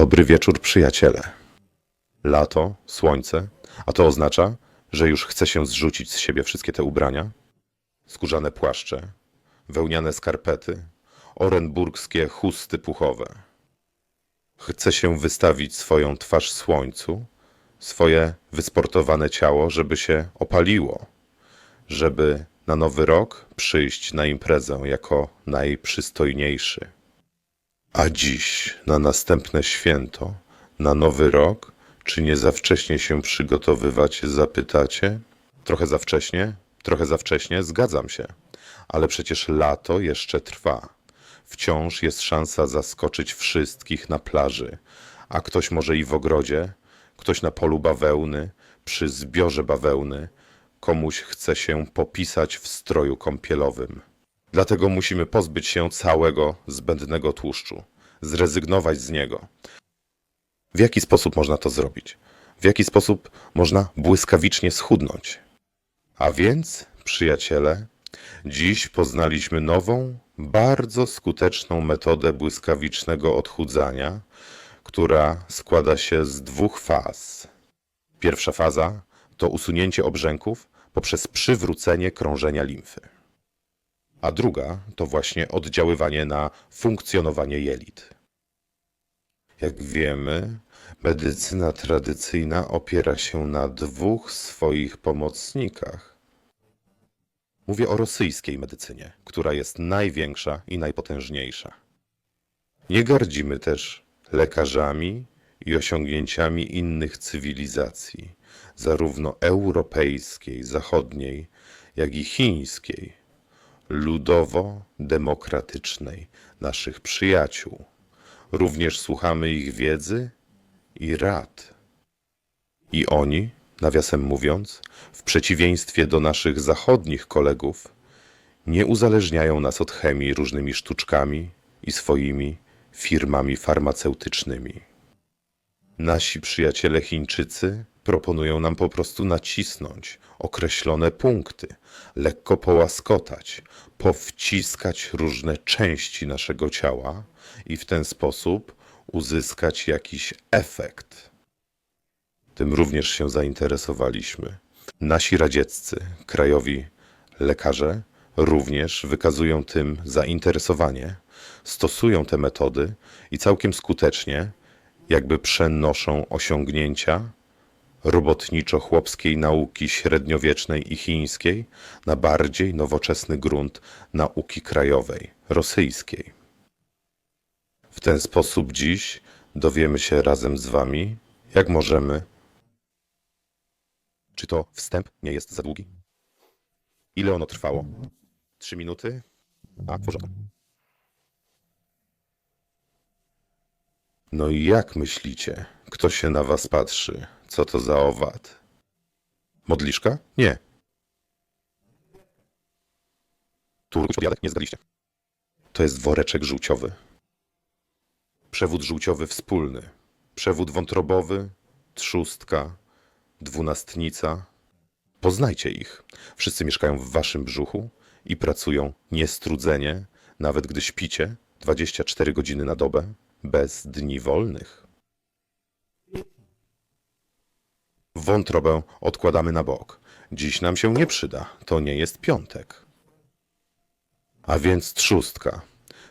Dobry wieczór, przyjaciele. Lato, słońce, a to oznacza, że już chce się zrzucić z siebie wszystkie te ubrania. Skórzane płaszcze, wełniane skarpety, orenburgskie chusty puchowe. Chce się wystawić swoją twarz słońcu, swoje wysportowane ciało, żeby się opaliło, żeby na nowy rok przyjść na imprezę jako najprzystojniejszy. A dziś, na następne święto, na nowy rok, czy nie za wcześnie się przygotowywać, zapytacie? Trochę za wcześnie, trochę za wcześnie, zgadzam się. Ale przecież lato jeszcze trwa. Wciąż jest szansa zaskoczyć wszystkich na plaży, a ktoś może i w ogrodzie, ktoś na polu bawełny, przy zbiorze bawełny, komuś chce się popisać w stroju kąpielowym. Dlatego musimy pozbyć się całego zbędnego tłuszczu, zrezygnować z niego. W jaki sposób można to zrobić? W jaki sposób można błyskawicznie schudnąć? A więc, przyjaciele, dziś poznaliśmy nową, bardzo skuteczną metodę błyskawicznego odchudzania, która składa się z dwóch faz. Pierwsza faza to usunięcie obrzęków poprzez przywrócenie krążenia limfy a druga to właśnie oddziaływanie na funkcjonowanie jelit. Jak wiemy, medycyna tradycyjna opiera się na dwóch swoich pomocnikach. Mówię o rosyjskiej medycynie, która jest największa i najpotężniejsza. Nie gardzimy też lekarzami i osiągnięciami innych cywilizacji, zarówno europejskiej, zachodniej, jak i chińskiej ludowo-demokratycznej naszych przyjaciół. Również słuchamy ich wiedzy i rad. I oni, nawiasem mówiąc, w przeciwieństwie do naszych zachodnich kolegów, nie uzależniają nas od chemii różnymi sztuczkami i swoimi firmami farmaceutycznymi. Nasi przyjaciele Chińczycy proponują nam po prostu nacisnąć określone punkty, lekko połaskotać, powciskać różne części naszego ciała i w ten sposób uzyskać jakiś efekt. Tym również się zainteresowaliśmy. Nasi radzieccy, krajowi lekarze również wykazują tym zainteresowanie, stosują te metody i całkiem skutecznie jakby przenoszą osiągnięcia robotniczo-chłopskiej nauki średniowiecznej i chińskiej na bardziej nowoczesny grunt nauki krajowej, rosyjskiej. W ten sposób dziś dowiemy się razem z Wami, jak możemy. Czy to wstęp nie jest za długi? Ile ono trwało? Trzy minuty? A, porządku. No i jak myślicie, kto się na was patrzy? Co to za owad? Modliszka? Nie. Turkuś obiadek? Nie zgadliście. To jest woreczek żółciowy. Przewód żółciowy wspólny. Przewód wątrobowy, trzustka, dwunastnica. Poznajcie ich. Wszyscy mieszkają w waszym brzuchu i pracują niestrudzenie, nawet gdy śpicie 24 godziny na dobę, bez dni wolnych. Wątrobę odkładamy na bok. Dziś nam się nie przyda, to nie jest piątek. A więc trzustka.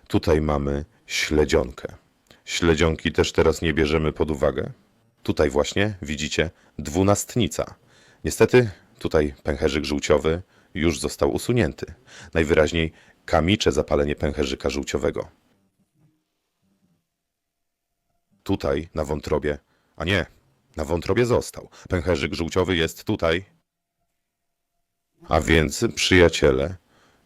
Tutaj mamy śledzionkę. Śledzionki też teraz nie bierzemy pod uwagę. Tutaj właśnie widzicie dwunastnica. Niestety tutaj pęcherzyk żółciowy już został usunięty. Najwyraźniej kamicze zapalenie pęcherzyka żółciowego. Tutaj na wątrobie, a nie, na wątrobie został. Pęcherzyk żółciowy jest tutaj. A więc, przyjaciele,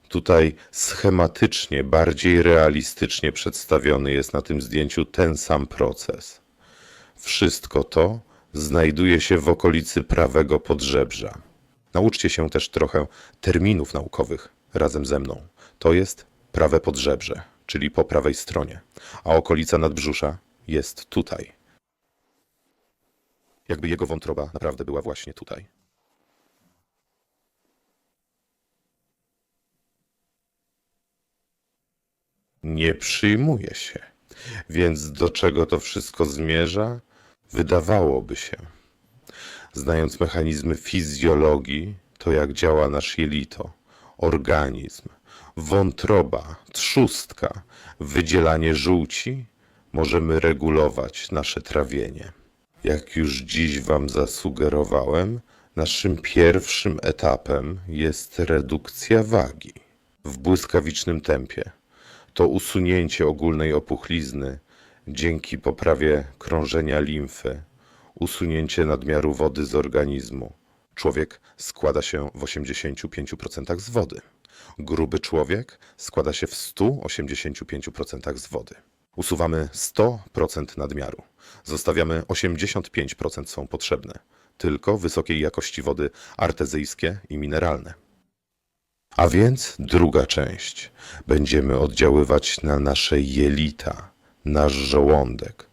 tutaj schematycznie, bardziej realistycznie przedstawiony jest na tym zdjęciu ten sam proces. Wszystko to znajduje się w okolicy prawego podżebrza. Nauczcie się też trochę terminów naukowych razem ze mną. To jest prawe podżebrze, czyli po prawej stronie, a okolica nadbrzusza jest tutaj. Jakby jego wątroba naprawdę była właśnie tutaj. Nie przyjmuje się. Więc do czego to wszystko zmierza? Wydawałoby się. Znając mechanizmy fizjologii, to jak działa nasz jelito, organizm, wątroba, trzustka, wydzielanie żółci, możemy regulować nasze trawienie. Jak już dziś Wam zasugerowałem, naszym pierwszym etapem jest redukcja wagi w błyskawicznym tempie. To usunięcie ogólnej opuchlizny dzięki poprawie krążenia limfy, usunięcie nadmiaru wody z organizmu. Człowiek składa się w 85% z wody. Gruby człowiek składa się w 185% z wody. Usuwamy 100% nadmiaru. Zostawiamy 85% są potrzebne. Tylko wysokiej jakości wody artezyjskie i mineralne. A więc druga część. Będziemy oddziaływać na nasze jelita, nasz żołądek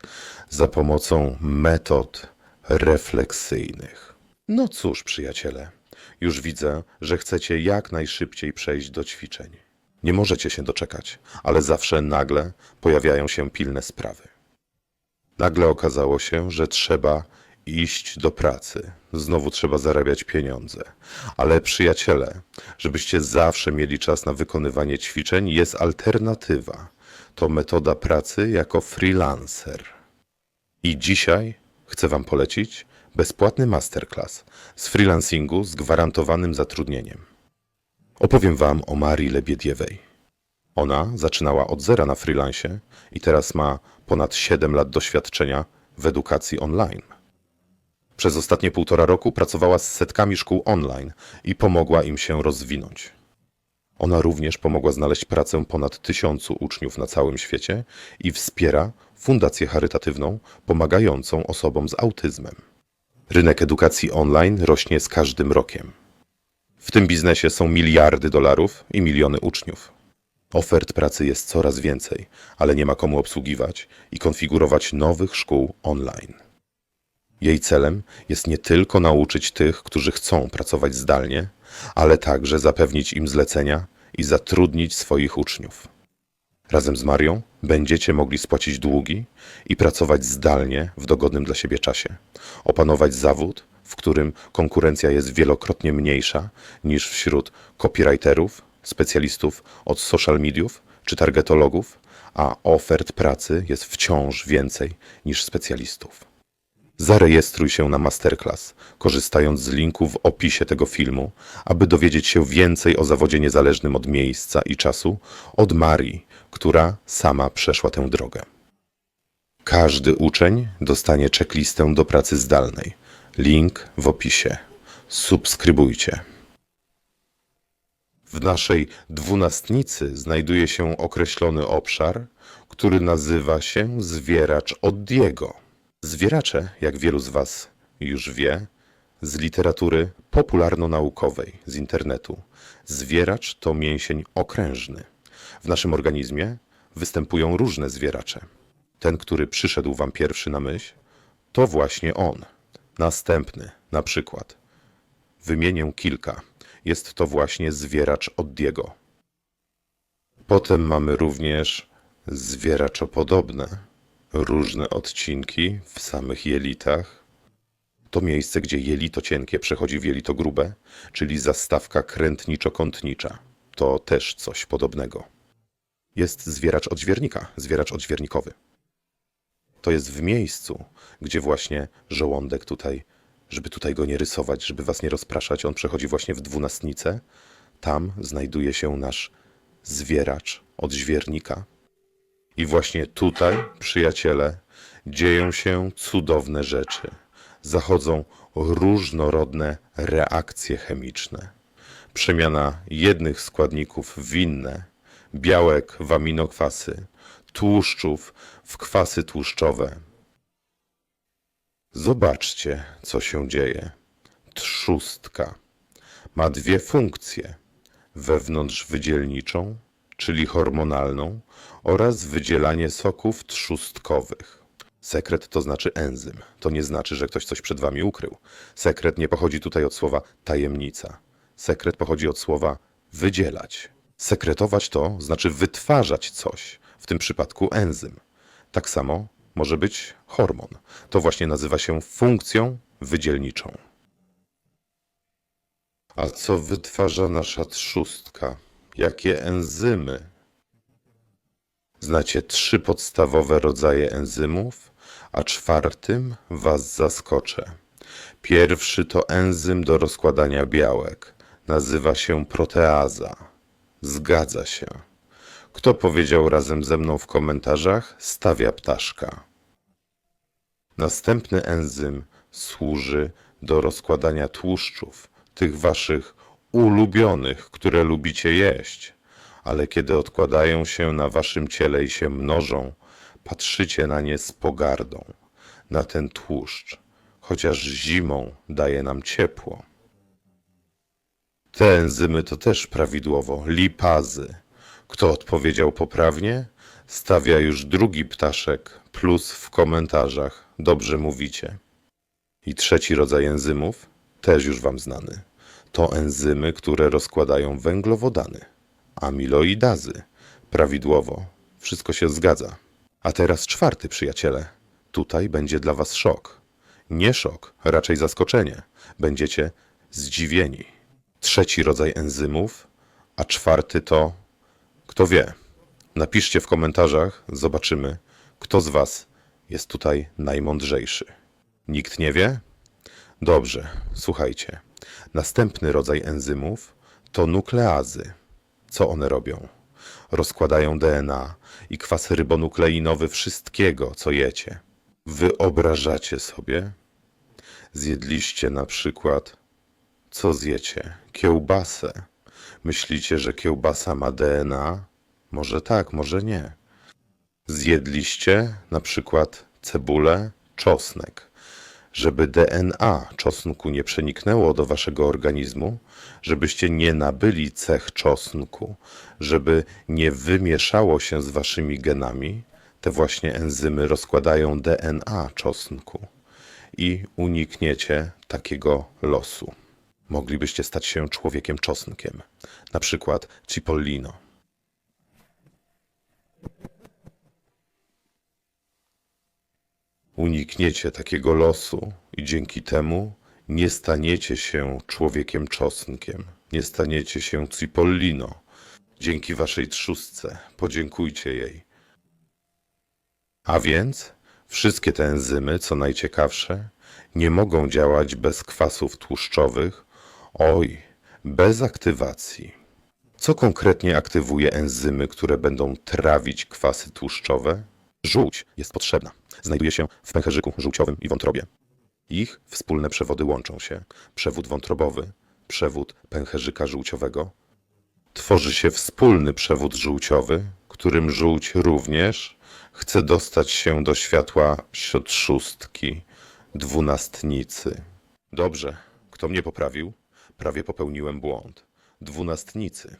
za pomocą metod refleksyjnych. No cóż, przyjaciele, już widzę, że chcecie jak najszybciej przejść do ćwiczeń. Nie możecie się doczekać, ale zawsze nagle pojawiają się pilne sprawy. Nagle okazało się, że trzeba iść do pracy. Znowu trzeba zarabiać pieniądze. Ale przyjaciele, żebyście zawsze mieli czas na wykonywanie ćwiczeń, jest alternatywa. To metoda pracy jako freelancer. I dzisiaj chcę Wam polecić bezpłatny masterclass z freelancingu z gwarantowanym zatrudnieniem. Opowiem Wam o Marii Lebiediewej. Ona zaczynała od zera na freelancie i teraz ma ponad 7 lat doświadczenia w edukacji online. Przez ostatnie półtora roku pracowała z setkami szkół online i pomogła im się rozwinąć. Ona również pomogła znaleźć pracę ponad tysiącu uczniów na całym świecie i wspiera fundację charytatywną pomagającą osobom z autyzmem. Rynek edukacji online rośnie z każdym rokiem. W tym biznesie są miliardy dolarów i miliony uczniów. Ofert pracy jest coraz więcej, ale nie ma komu obsługiwać i konfigurować nowych szkół online. Jej celem jest nie tylko nauczyć tych, którzy chcą pracować zdalnie, ale także zapewnić im zlecenia i zatrudnić swoich uczniów. Razem z Marią będziecie mogli spłacić długi i pracować zdalnie w dogodnym dla siebie czasie, opanować zawód, którym konkurencja jest wielokrotnie mniejsza niż wśród copywriterów, specjalistów od social mediów czy targetologów, a ofert pracy jest wciąż więcej niż specjalistów. Zarejestruj się na masterclass, korzystając z linku w opisie tego filmu, aby dowiedzieć się więcej o zawodzie niezależnym od miejsca i czasu od Marii, która sama przeszła tę drogę. Każdy uczeń dostanie checklistę do pracy zdalnej. Link w opisie. Subskrybujcie. W naszej dwunastnicy znajduje się określony obszar, który nazywa się zwieracz od Diego. Zwieracze, jak wielu z Was już wie, z literatury popularno-naukowej, z internetu, zwieracz to mięsień okrężny. W naszym organizmie występują różne zwieracze. Ten, który przyszedł Wam pierwszy na myśl, to właśnie on. Następny, na przykład. Wymienię kilka. Jest to właśnie zwieracz od Diego. Potem mamy również zwieraczopodobne, różne odcinki w samych jelitach. To miejsce, gdzie jelito cienkie przechodzi w jelito grube, czyli zastawka krętniczo-kątnicza. To też coś podobnego. Jest zwieracz odźwiernika, zwieracz odźwiernikowy. To jest w miejscu, gdzie właśnie żołądek tutaj, żeby tutaj go nie rysować, żeby was nie rozpraszać, on przechodzi właśnie w dwunastnicę. Tam znajduje się nasz zwieracz odźwiernika. I właśnie tutaj, przyjaciele, dzieją się cudowne rzeczy. Zachodzą różnorodne reakcje chemiczne. Przemiana jednych składników w inne, białek w aminokwasy, tłuszczów w kwasy tłuszczowe. Zobaczcie, co się dzieje. Trzustka ma dwie funkcje: wewnątrzwydzielniczą, czyli hormonalną, oraz wydzielanie soków trzustkowych. Sekret to znaczy enzym. To nie znaczy, że ktoś coś przed wami ukrył. Sekret nie pochodzi tutaj od słowa tajemnica. Sekret pochodzi od słowa wydzielać. Sekretować to znaczy wytwarzać coś, w tym przypadku enzym. Tak samo może być hormon. To właśnie nazywa się funkcją wydzielniczą. A co wytwarza nasza trzustka? Jakie enzymy? Znacie trzy podstawowe rodzaje enzymów, a czwartym was zaskoczę. Pierwszy to enzym do rozkładania białek. Nazywa się proteaza. Zgadza się. Kto powiedział razem ze mną w komentarzach, stawia ptaszka. Następny enzym służy do rozkładania tłuszczów, tych waszych ulubionych, które lubicie jeść, ale kiedy odkładają się na waszym ciele i się mnożą, patrzycie na nie z pogardą, na ten tłuszcz, chociaż zimą daje nam ciepło. Te enzymy to też prawidłowo lipazy. Kto odpowiedział poprawnie? Stawia już drugi ptaszek plus w komentarzach. Dobrze mówicie. I trzeci rodzaj enzymów, też już Wam znany. To enzymy, które rozkładają węglowodany, amiloidazy. Prawidłowo, wszystko się zgadza. A teraz czwarty, przyjaciele. Tutaj będzie dla Was szok. Nie szok, raczej zaskoczenie. Będziecie zdziwieni. Trzeci rodzaj enzymów, a czwarty to. Kto wie? Napiszcie w komentarzach, zobaczymy, kto z Was jest tutaj najmądrzejszy. Nikt nie wie? Dobrze, słuchajcie. Następny rodzaj enzymów to nukleazy. Co one robią? Rozkładają DNA i kwas rybonukleinowy wszystkiego, co jecie. Wyobrażacie sobie? Zjedliście na przykład. Co zjecie? Kiełbasę. Myślicie, że kiełbasa ma DNA? Może tak, może nie. Zjedliście na przykład cebulę, czosnek. Żeby DNA czosnku nie przeniknęło do waszego organizmu, żebyście nie nabyli cech czosnku, żeby nie wymieszało się z waszymi genami, te właśnie enzymy rozkładają DNA czosnku i unikniecie takiego losu. Moglibyście stać się człowiekiem czosnkiem, na przykład Cipollino. Unikniecie takiego losu i dzięki temu nie staniecie się człowiekiem czosnkiem, nie staniecie się Cipollino. Dzięki waszej trzustce podziękujcie jej. A więc wszystkie te enzymy, co najciekawsze, nie mogą działać bez kwasów tłuszczowych, oj, bez aktywacji. Co konkretnie aktywuje enzymy, które będą trawić kwasy tłuszczowe? Żółć jest potrzebna. Znajduje się w pęcherzyku żółciowym i wątrobie. Ich wspólne przewody łączą się. Przewód wątrobowy, przewód pęcherzyka żółciowego. Tworzy się wspólny przewód żółciowy, którym żółć również chce dostać się do światła szóstki, dwunastnicy. Dobrze, kto mnie poprawił? Prawie popełniłem błąd. Dwunastnicy.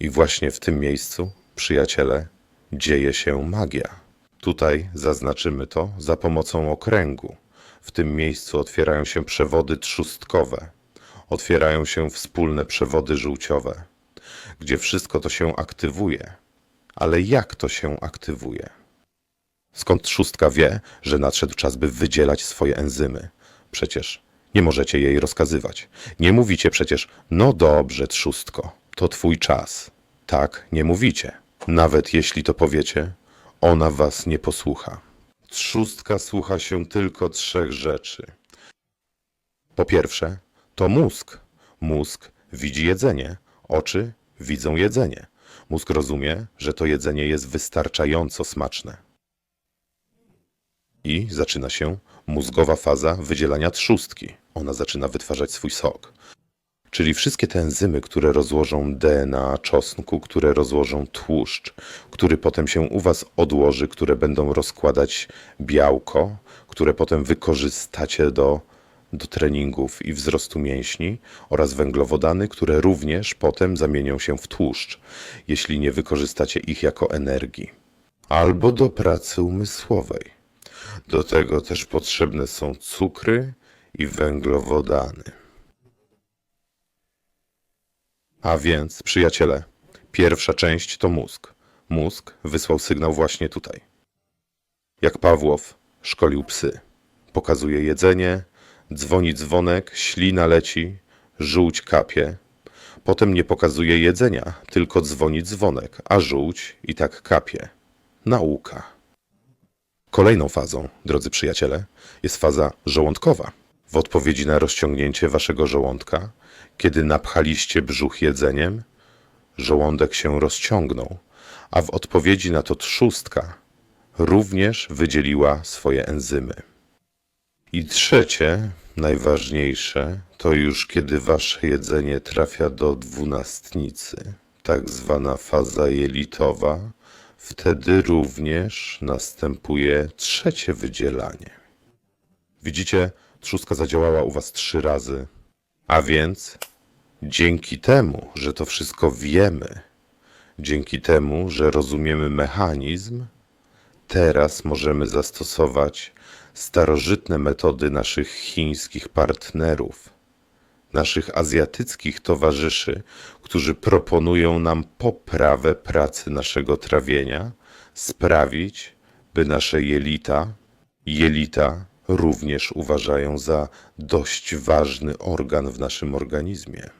I właśnie w tym miejscu, przyjaciele, dzieje się magia. Tutaj zaznaczymy to za pomocą okręgu. W tym miejscu otwierają się przewody trzustkowe, otwierają się wspólne przewody żółciowe, gdzie wszystko to się aktywuje. Ale jak to się aktywuje? Skąd trzustka wie, że nadszedł czas, by wydzielać swoje enzymy? Przecież nie możecie jej rozkazywać. Nie mówicie przecież, no dobrze, trzustko, to twój czas. Tak, nie mówicie. Nawet jeśli to powiecie, ona was nie posłucha. Trzustka słucha się tylko trzech rzeczy. Po pierwsze, to mózg. Mózg widzi jedzenie, oczy widzą jedzenie. Mózg rozumie, że to jedzenie jest wystarczająco smaczne. I zaczyna się mózgowa faza wydzielania trzustki. Ona zaczyna wytwarzać swój sok. Czyli wszystkie te enzymy, które rozłożą DNA czosnku, które rozłożą tłuszcz, który potem się u Was odłoży, które będą rozkładać białko, które potem wykorzystacie do, do treningów i wzrostu mięśni oraz węglowodany, które również potem zamienią się w tłuszcz, jeśli nie wykorzystacie ich jako energii. Albo do pracy umysłowej. Do tego też potrzebne są cukry i węglowodany. A więc, przyjaciele, pierwsza część to mózg. Mózg wysłał sygnał właśnie tutaj. jak Pawłow szkolił psy. Pokazuje jedzenie, dzwoni dzwonek, ślina leci, żółć kapie. Potem nie pokazuje jedzenia, tylko dzwoni dzwonek, a żółć i tak kapie. Nauka. Kolejną fazą, drodzy przyjaciele, jest faza żołądkowa. W odpowiedzi na rozciągnięcie waszego żołądka, kiedy napchaliście brzuch jedzeniem, żołądek się rozciągnął, a w odpowiedzi na to trzustka również wydzieliła swoje enzymy. I trzecie, najważniejsze, to już kiedy wasze jedzenie trafia do dwunastnicy, tak zwana faza jelitowa, wtedy również następuje trzecie wydzielanie. Widzicie, trzustka zadziałała u was trzy razy, a więc dzięki temu, że to wszystko wiemy, dzięki temu, że rozumiemy mechanizm, teraz możemy zastosować starożytne metody naszych chińskich partnerów, naszych azjatyckich towarzyszy, którzy proponują nam poprawę pracy naszego trawienia, sprawić, by nasze jelita, jelita również uważają za dość ważny organ w naszym organizmie.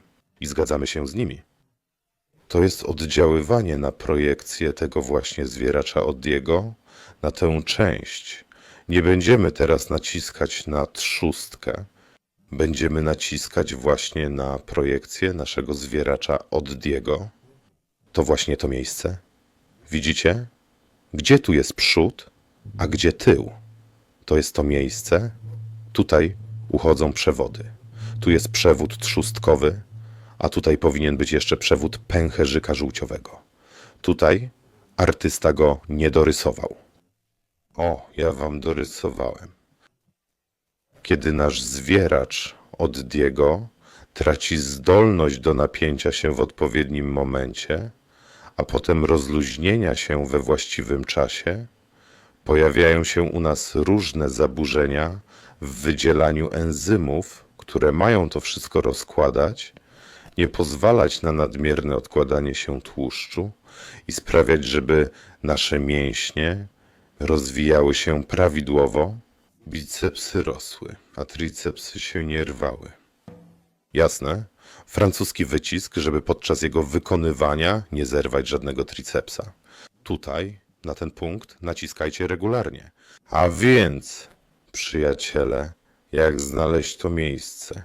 I zgadzamy się z nimi. To jest oddziaływanie na projekcję tego właśnie zwieracza Odiego, na tę część. Nie będziemy teraz naciskać na trzustkę, będziemy naciskać właśnie na projekcję naszego zwieracza Oddiego. To właśnie to miejsce. Widzicie? Gdzie tu jest przód, a gdzie tył? To jest to miejsce. Tutaj uchodzą przewody. Tu jest przewód trzustkowy, a tutaj powinien być jeszcze przewód pęcherzyka żółciowego. Tutaj artysta go nie dorysował. O, ja wam dorysowałem. Kiedy nasz zwieracz od Diego traci zdolność do napięcia się w odpowiednim momencie, a potem rozluźnienia się we właściwym czasie, pojawiają się u nas różne zaburzenia w wydzielaniu enzymów, które mają to wszystko rozkładać, nie pozwalać na nadmierne odkładanie się tłuszczu i sprawiać, żeby nasze mięśnie rozwijały się prawidłowo, bicepsy rosły, a tricepsy się nie rwały. Jasne? Francuski wycisk, żeby podczas jego wykonywania nie zerwać żadnego tricepsa. Tutaj, na ten punkt, naciskajcie regularnie. A więc, przyjaciele, jak znaleźć to miejsce?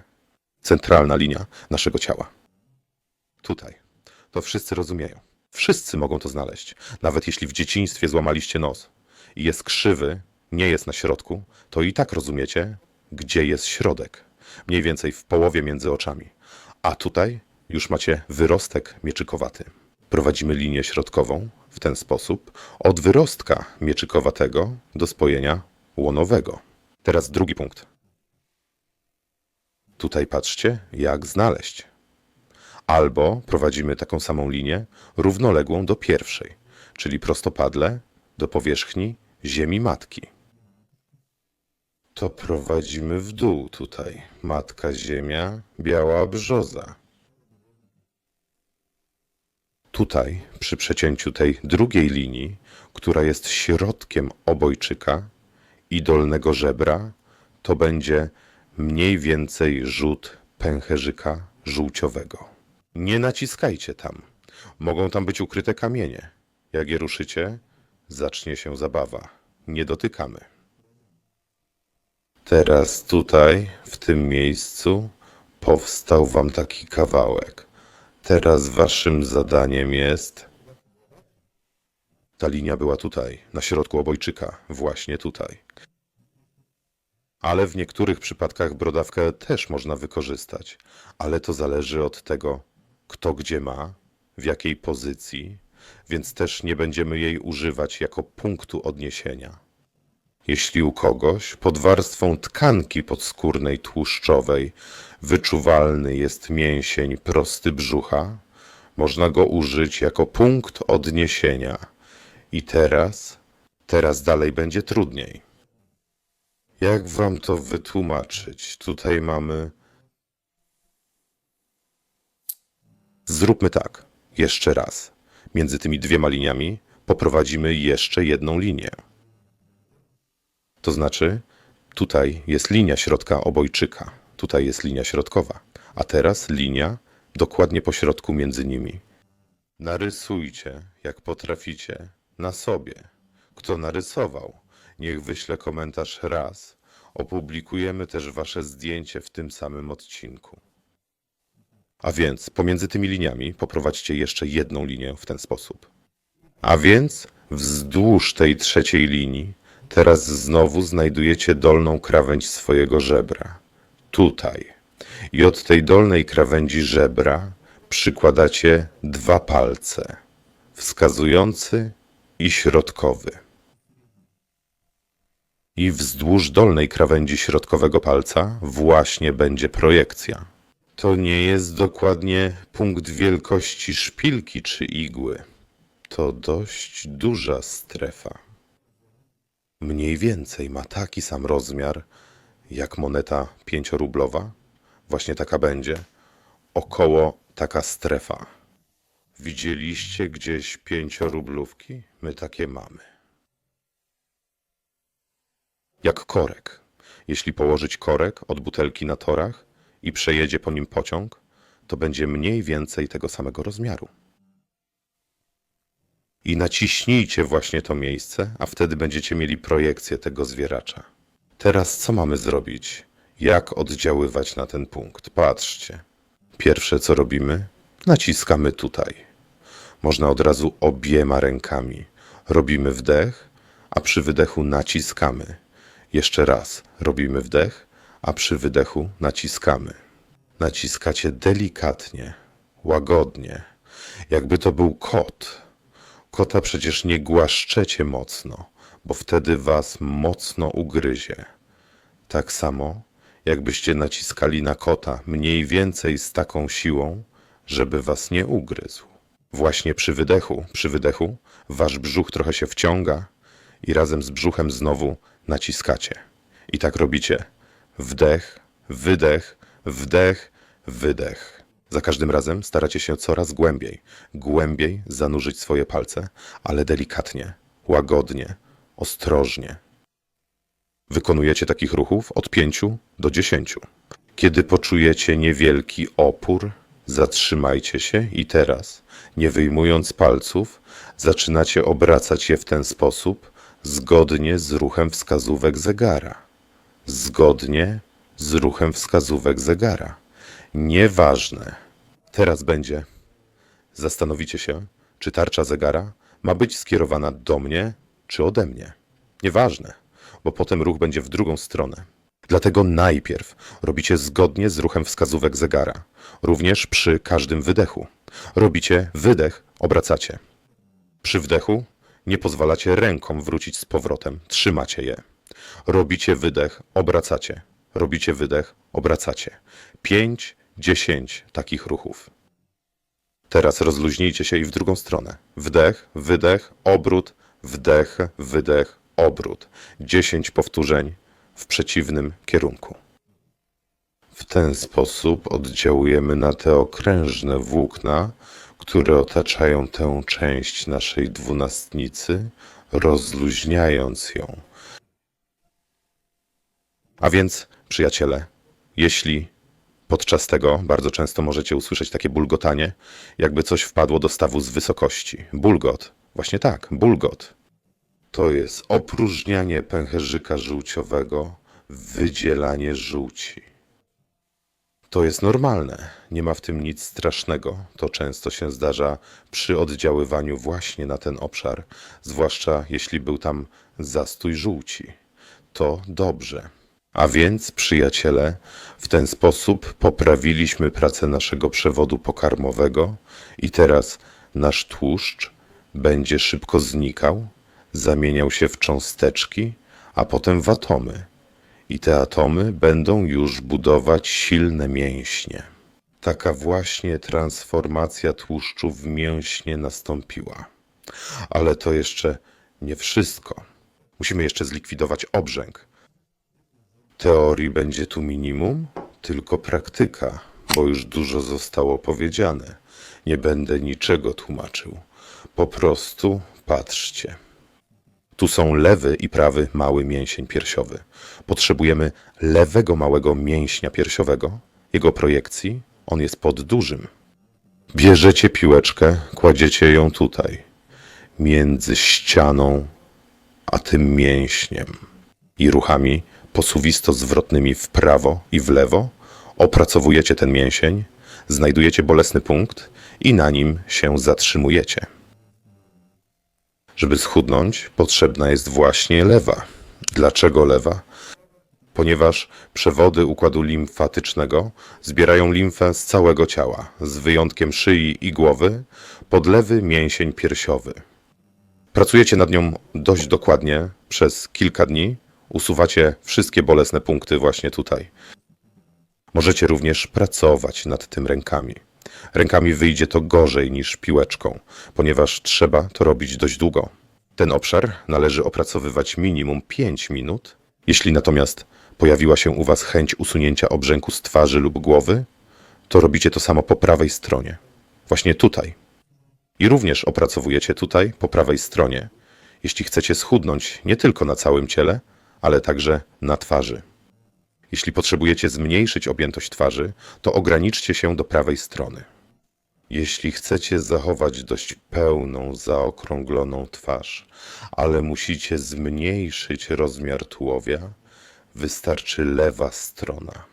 Centralna linia naszego ciała. Tutaj. To wszyscy rozumieją. Wszyscy mogą to znaleźć. Nawet jeśli w dzieciństwie złamaliście nos i jest krzywy, nie jest na środku, to i tak rozumiecie, gdzie jest środek. Mniej więcej w połowie między oczami. A tutaj już macie wyrostek mieczykowaty. Prowadzimy linię środkową w ten sposób od wyrostka mieczykowatego do spojenia łonowego. Teraz drugi punkt. Tutaj patrzcie, jak znaleźć. Albo prowadzimy taką samą linię równoległą do pierwszej, czyli prostopadle do powierzchni ziemi matki. To prowadzimy w dół tutaj. Matka Ziemia, biała brzoza. Tutaj, przy przecięciu tej drugiej linii, która jest środkiem obojczyka i dolnego żebra, to będzie mniej więcej rzut pęcherzyka żółciowego. Nie naciskajcie tam. Mogą tam być ukryte kamienie. Jak je ruszycie, zacznie się zabawa. Nie dotykamy. Teraz tutaj, w tym miejscu, powstał wam taki kawałek. Teraz waszym zadaniem jest. Ta linia była tutaj, na środku obojczyka, właśnie tutaj. Ale w niektórych przypadkach brodawkę też można wykorzystać, ale to zależy od tego, kto gdzie ma, w jakiej pozycji, więc też nie będziemy jej używać jako punktu odniesienia. Jeśli u kogoś pod warstwą tkanki podskórnej tłuszczowej wyczuwalny jest mięsień prosty brzucha, można go użyć jako punkt odniesienia. I teraz, teraz dalej będzie trudniej. Jak wam to wytłumaczyć? Tutaj mamy. Zróbmy tak. Jeszcze raz. Między tymi dwiema liniami poprowadzimy jeszcze jedną linię. To znaczy, tutaj jest linia środka obojczyka, tutaj jest linia środkowa, a teraz linia dokładnie po środku między nimi. Narysujcie, jak potraficie, na sobie. Kto narysował, niech wyśle komentarz raz. Opublikujemy też wasze zdjęcie w tym samym odcinku. A więc pomiędzy tymi liniami poprowadźcie jeszcze jedną linię w ten sposób. A więc wzdłuż tej trzeciej linii teraz znowu znajdujecie dolną krawędź swojego żebra. Tutaj. I od tej dolnej krawędzi żebra przykładacie dwa palce, wskazujący i środkowy. I wzdłuż dolnej krawędzi środkowego palca właśnie będzie projekcja. To nie jest dokładnie punkt wielkości szpilki czy igły. To dość duża strefa. Mniej więcej ma taki sam rozmiar jak moneta pięciorublowa. Właśnie taka będzie. Około taka strefa. Widzieliście gdzieś pięciorublówki? My takie mamy. Jak korek. Jeśli położyć korek od butelki na torach i przejedzie po nim pociąg, to będzie mniej więcej tego samego rozmiaru. I naciśnijcie właśnie to miejsce, a wtedy będziecie mieli projekcję tego zwieracza. Teraz co mamy zrobić? Jak oddziaływać na ten punkt? Patrzcie. Pierwsze co robimy, naciskamy tutaj. Można od razu obiema rękami. Robimy wdech, a przy wydechu naciskamy. Jeszcze raz robimy wdech, a przy wydechu naciskamy. Naciskacie delikatnie, łagodnie, jakby to był kot. Kota przecież nie głaszczecie mocno, bo wtedy was mocno ugryzie. Tak samo, jakbyście naciskali na kota mniej więcej z taką siłą, żeby was nie ugryzł. Właśnie przy wydechu, przy wydechu, wasz brzuch trochę się wciąga i razem z brzuchem znowu naciskacie. I tak robicie. Wdech, wydech, wdech, wydech. Za każdym razem staracie się coraz głębiej, głębiej zanurzyć swoje palce, ale delikatnie, łagodnie, ostrożnie. Wykonujecie takich ruchów od 5 do 10. Kiedy poczujecie niewielki opór, zatrzymajcie się i teraz, nie wyjmując palców, zaczynacie obracać je w ten sposób, zgodnie z ruchem wskazówek zegara. Zgodnie z ruchem wskazówek zegara. Nieważne. Teraz będzie. Zastanowicie się, czy tarcza zegara ma być skierowana do mnie, czy ode mnie. Nieważne, bo potem ruch będzie w drugą stronę. Dlatego najpierw robicie zgodnie z ruchem wskazówek zegara, również przy każdym wydechu. Robicie wydech, obracacie. Przy wdechu nie pozwalacie rękom wrócić z powrotem, trzymacie je. Robicie wydech, obracacie. Robicie wydech, obracacie. Pięć, dziesięć takich ruchów. Teraz rozluźnijcie się i w drugą stronę. Wdech, wydech, obrót, wdech, wydech, obrót. Dziesięć powtórzeń w przeciwnym kierunku. W ten sposób oddziałujemy na te okrężne włókna, które otaczają tę część naszej dwunastnicy, rozluźniając ją. A więc, przyjaciele, jeśli podczas tego bardzo często możecie usłyszeć takie bulgotanie, jakby coś wpadło do stawu z wysokości. Bulgot. Właśnie tak, bulgot. To jest opróżnianie pęcherzyka żółciowego, wydzielanie żółci. To jest normalne, nie ma w tym nic strasznego. To często się zdarza przy oddziaływaniu właśnie na ten obszar, zwłaszcza jeśli był tam zastój żółci. To dobrze. A więc, przyjaciele, w ten sposób poprawiliśmy pracę naszego przewodu pokarmowego i teraz nasz tłuszcz będzie szybko znikał, zamieniał się w cząsteczki, a potem w atomy. I te atomy będą już budować silne mięśnie. Taka właśnie transformacja tłuszczu w mięśnie nastąpiła. Ale to jeszcze nie wszystko. Musimy jeszcze zlikwidować obrzęk. Teorii będzie tu minimum, tylko praktyka, bo już dużo zostało powiedziane. Nie będę niczego tłumaczył. Po prostu patrzcie. Tu są lewy i prawy mały mięsień piersiowy. Potrzebujemy lewego małego mięśnia piersiowego, jego projekcji. On jest pod dużym. Bierzecie piłeczkę, kładziecie ją tutaj, między ścianą a tym mięśniem. I ruchami posuwisto-zwrotnymi w prawo i w lewo opracowujecie ten mięsień, znajdujecie bolesny punkt i na nim się zatrzymujecie. Żeby schudnąć, potrzebna jest właśnie lewa. Dlaczego lewa? Ponieważ przewody układu limfatycznego zbierają limfę z całego ciała, z wyjątkiem szyi i głowy, pod lewy mięsień piersiowy. Pracujecie nad nią dość dokładnie przez kilka dni, usuwacie wszystkie bolesne punkty właśnie tutaj. Możecie również pracować nad tym rękami. Rękami wyjdzie to gorzej niż piłeczką, ponieważ trzeba to robić dość długo. Ten obszar należy opracowywać minimum 5 minut. Jeśli natomiast pojawiła się u Was chęć usunięcia obrzęku z twarzy lub głowy, to robicie to samo po prawej stronie. Właśnie tutaj. I również opracowujecie tutaj, po prawej stronie, jeśli chcecie schudnąć nie tylko na całym ciele, ale także na twarzy. Jeśli potrzebujecie zmniejszyć objętość twarzy, to ograniczcie się do prawej strony. Jeśli chcecie zachować dość pełną, zaokrągloną twarz, ale musicie zmniejszyć rozmiar tułowia, wystarczy lewa strona.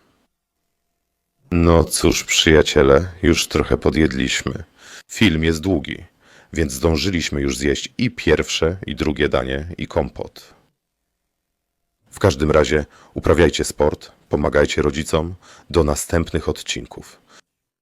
No cóż, przyjaciele, już trochę podjedliśmy. Film jest długi, więc zdążyliśmy już zjeść i pierwsze, i drugie danie, i kompot. W każdym razie uprawiajcie sport, pomagajcie rodzicom. Do następnych odcinków.